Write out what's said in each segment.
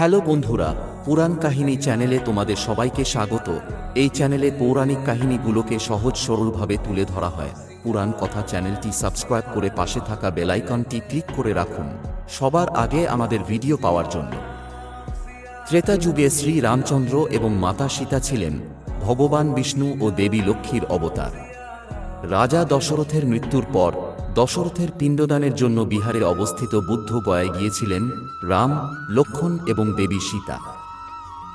Hello বন্ধুরা, পুরাণ কাহিনী চ্যানেলে তোমাদের সবাইকে স্বাগত। এই চ্যানেলে পৌরাণিক কাহিনীগুলোকে সহজ সরলভাবে তুলে ধরা হয়। পুরাণ কথা চ্যানেলটি সাবস্ক্রাইব করে পাশে থাকা বেলাইকনটি ক্লিক করে রাখুন। সবার আগে আমাদের ভিডিও পাওয়ার জন্য। ত্রেতা যুগে শ্রী রামচন্দ্র এবং মাতা সীতা ছিলেন ভগবান বিষ্ণু ও দেবী লক্ষ্মীর অবতার। রাজা দশরথের মৃত্যুর পর দশরথের পিণ্ডদানের জন্য বিহারে অবস্থিত বুদ্ধ গয়ায় গিয়েছিলেন রাম, লক্ষণ এবং দেবী সীতা।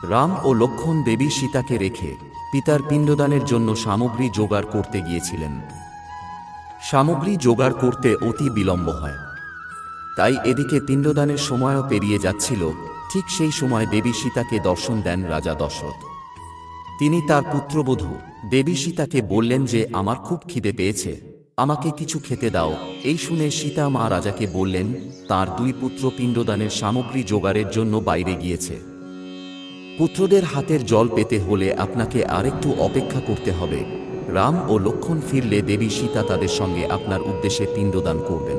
রাম ও লক্ষণ দেবী সীতাকে রেখে পিতার পিণ্ডদানের জন্য সামগ্রী জোগাড় করতে গিয়েছিলেন। সামগ্রী জোগাড় করতে অতি বিলম্ব হয়। তাই এদিকে পিণ্ডদানের সময়ও পেরিয়ে যাচ্ছিল, ঠিক সেই সময় দেবী সীতাকে দর্শন দেন রাজা দশরথ। তিনি তার পুত্রবধূ দেবী সীতাকে বললেন যে, আমার খুব খিদে পেয়েছে। আমাকে কিছু খেতে দাও। এই শুনে সীতা মা রাজাকে বললেন, তার দুই পুত্র পিণ্ডদানের সামগ্রী জোগাড়ের জন্য বাইরে গিয়েছে। পুত্রদের হাতের জল পেতে হলে আপনাকে আরেকটু অপেক্ষা করতে হবে। রাম ও লক্ষণ ফিরলে দেবী সীতা তাদের সঙ্গে আপনার উদ্দেশ্যে পিণ্ডদান করবেন।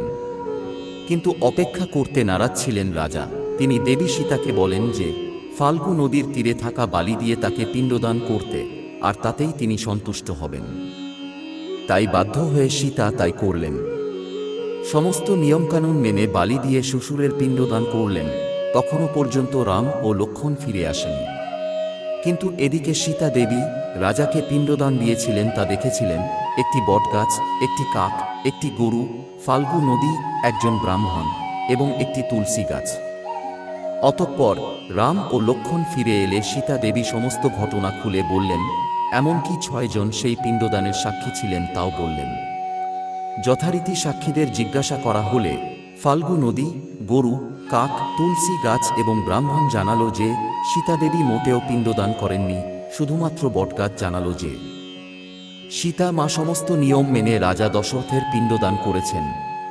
কিন্তু অপেক্ষা করতে নারাজ ছিলেন রাজা। তিনি দেবী সীতাকে বলেন যে, ফাল্গু নদীর তীরে থাকা বালি দিয়ে তাকে পিণ্ডদান করতে, আর তাতেই তিনি সন্তুষ্ট হবেন। তাই বাধ্য হয়ে সীতা তাই করলেন। সমস্ত নিয়মকানুন মেনে বালি দিয়ে শ্বশুরের পিণ্ডদান করলেন। তখনও পর্যন্ত রাম ও লক্ষণ ফিরে আসেন। কিন্তু এদিকে সীতা দেবী রাজাকে পিণ্ডদান দিয়েছিলেন তা দেখেছিলেন। একটি বটগাছ, একটি কাক, একটি গরু ফাল্গু নদী, একজন ব্রাহ্মণ এবং একটি তুলসী গাছ। অতঃপর রাম ও লক্ষণ ফিরে এলে সীতা দেবী সমস্ত ঘটনা খুলে বললেন এমনকি ছয়জন সেই পিণ্ডদানের সাক্ষী ছিলেন তাও বললেন, যথারীতি সাক্ষীদের জিজ্ঞাসা করা হলে ফাল্গু নদী, গরু, কাক, তুলসী গাছ এবং ব্রাহ্মণ জানালো যে সীতাদেবী মোটেও পিণ্ডদান করেননি, শুধুমাত্র বটগাছ জানালো যে সীতা মা সমস্ত নিয়ম মেনে রাজা দশরথের পিণ্ডদান করেছেন।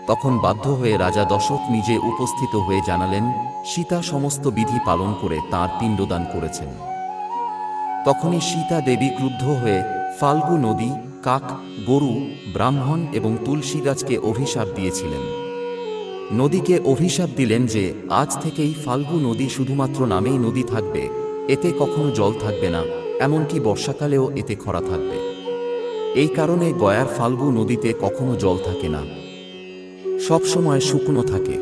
তখন বাধ্য হয়ে রাজা দশরথ নিজে উপস্থিত হয়ে জানালেন, সীতা সমস্ত বিধি পালন করে তাঁর পিণ্ডদান করেছেন। তখনই সীতা দেবী ক্রুদ্ধ হয়ে ফাল্গু নদী, কাক, গরু, ব্রাহ্মণ এবং তুলসী গাছকে অভিশাপ দিয়েছিলেন। নদীকে অভিশাপ দিলেন যে আজ থেকেই ফাল্গু নদী শুধুমাত্র নামেই নদী থাকবে, এতে কখনো জল থাকবে না, এমনকি বর্ষাকালেও এতে খরা থাকবে। এই কারণে গয়ার ফাল্গু নদীতে কখনো জল থাকে না। সব সময় শুকনো থাকে।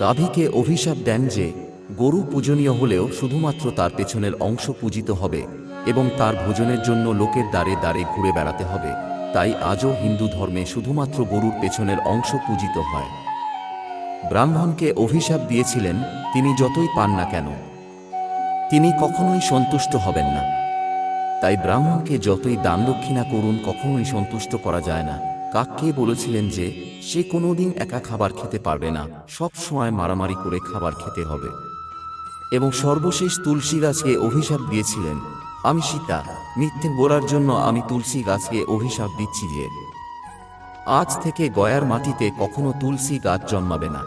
গাভীকে অভিশাপ দেন যে গরু পূজনীয় হলেও শুধুমাত্র তার পেছনের অংশ পূজিত হবে এবং তার ভোজনের জন্য লোকের দ্বারে দ্বারে ঘুরে বেড়াতে হবে। তাই আজও হিন্দু ধর্মে শুধুমাত্র গরুর পেছনের অংশ পূজিত হয়। ব্রাহ্মণকে অভিশাপ দিয়েছিলেন, তিনি যতই পান না কেন। তিনি কখনোই সন্তুষ্ট হবেন না। তাই ব্রাহ্মণকে যতই দান দক্ষিণা করুন, কখনোই সন্তুষ্ট করা যায় না। কাককে বলেছিলেন যে, সে কোনোদিন একা খাবার খেতে পারবে না, সব সময় মারামারি করে খাবার খেতে হবে। এবং সর্বশেষ তুলসী গাছকে অভিশাপ দিয়েছিলেন। আমি সীতা, মিথ্যে বলার জন্য আমি তুলসী গাছকে অভিশাপ দিচ্ছি যে, আজ থেকে গয়ার মাটিতে কখনো তুলসী গাছ জন্মাবে না।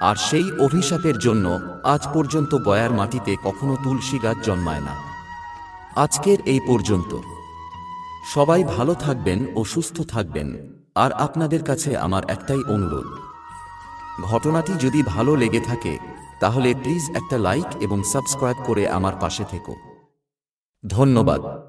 আর সেই অভিশাপের জন্য আজ পর্যন্ত গয়ার মাটিতে কখনো তুলসী গাছ জন্মায় না। আজকের এই পর্যন্ত। সবাই ভালো থাকবেন ও সুস্থ থাকবেন। আর আপনাদের কাছে আমার একটাই অনুরোধ। ঘটনাটি যদি ভালো লেগে থাকে তাহলে প্লিজ একটা লাইক এবং সাবস্ক্রাইব করে আমার পাশে থেকো। ধন্যবাদ।